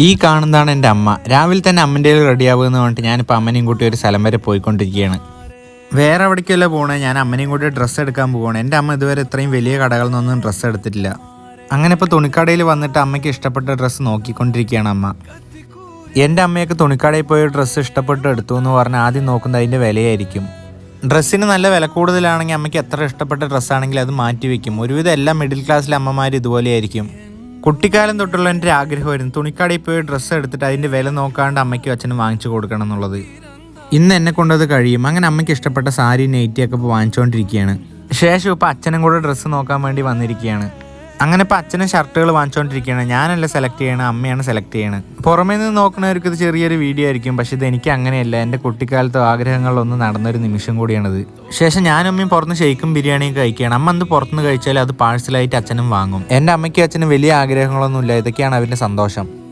ഈ കാണുന്നതാണ് എന്റെ അമ്മ. രാവിലെ തന്നെ അമ്മന്റെ റെഡിയാവുമെന്ന് പറഞ്ഞിട്ട് ഞാനിപ്പോൾ അമ്മനെയും കൂട്ടി ഒരു സ്ഥലം വരെ പോയിക്കൊണ്ടിരിക്കുകയാണ്. വേറെ എവിടേക്കല്ല പോകണേ ഞാൻ അമ്മനെയും കൂട്ടി ഡ്രസ്സ് എടുക്കാൻ പോവാണ് എന്റെ അമ്മ ഇതുവരെ ഇത്രയും വലിയ കടകളിൽ നിന്നൊന്നും ഡ്രസ്സ് എടുത്തിട്ടില്ല. അങ്ങനെ ഇപ്പോൾ തുണിക്കടയിൽ വന്നിട്ട് അമ്മയ്ക്ക് ഇഷ്ടപ്പെട്ട ഡ്രസ്സ് നോക്കിക്കൊണ്ടിരിക്കുകയാണ് അമ്മ. എന്റെ അമ്മയൊക്കെ തുണിക്കടയിൽ പോയി ഡ്രസ്സ് ഇഷ്ടപ്പെട്ട് എടുത്തു എന്ന് പറഞ്ഞാൽ ആദ്യം നോക്കുന്നത് അതിന്റെ വിലയായിരിക്കും. ഡ്രസ്സിന് നല്ല വില കൂടുതലാണെങ്കിൽ അമ്മയ്ക്ക് എത്ര ഇഷ്ടപ്പെട്ട ഡ്രസ്സാണെങ്കിൽ അത് മാറ്റി വയ്ക്കും. ഒരുവിധം എല്ലാ മിഡിൽ ക്ലാസ്സിലെ അമ്മമാർ ഇതുപോലെയായിരിക്കും. കുട്ടിക്കാലം തൊട്ടുള്ള എന്റെ ആഗ്രഹമായിരുന്നു തുണിക്കടയിൽ പോയി ഡ്രസ്സ് എടുത്തിട്ട് അതിന്റെ വില നോക്കാണ്ട് അമ്മയ്ക്കും അച്ഛനും വാങ്ങിച്ചു കൊടുക്കണം എന്നുള്ളത്. ഇന്ന് എന്നെ കൊണ്ടത് കഴിയും. അങ്ങനെ അമ്മയ്ക്ക് ഇഷ്ടപ്പെട്ട സാരി നെയ്റ്റിയൊക്കെ ഇപ്പോൾ വാങ്ങിച്ചുകൊണ്ടിരിക്കുകയാണ് ശേഷം ഇപ്പോൾ അച്ഛനും കൂടെ ഡ്രസ്സ് നോക്കാൻ വേണ്ടി വന്നിരിക്കുകയാണ്. അങ്ങനെ ഇപ്പോൾ അച്ഛനും ഷർട്ടുകൾ വാങ്ങിച്ചുകൊണ്ടിരിക്കുകയാണ് ഞാനല്ല സെലക്ട് ചെയ്യണം അമ്മയാണ് സെലക്ട് ചെയ്യണത് പുറമേ നിന്ന് നോക്കുന്നവർക്ക് ഇത് ചെറിയൊരു വീഡിയോ ആയിരിക്കും. പക്ഷേ ഇത് എനിക്ക് അങ്ങനെയല്ല. എന്റെ കുട്ടിക്കാലത്തെ ആഗ്രഹങ്ങളിലൊന്നും നടന്നൊരു നിമിഷം കൂടിയാണിത്. ശേഷം ഞാനും അമ്മയും പുറത്ത് ഷെയ്ക്കും ബിരിയാണിയും കഴിക്കുകയാണ്. അമ്മ അന്ന് പുറത്തുനിന്ന് കഴിച്ചാൽ അത് പാഴ്സലായിട്ട് അച്ഛനും വാങ്ങും. എന്റെ അമ്മയ്ക്കും അച്ഛനും വലിയ ആഗ്രഹങ്ങളൊന്നുമില്ല. ഇതൊക്കെയാണ് അവരുടെ സന്തോഷം.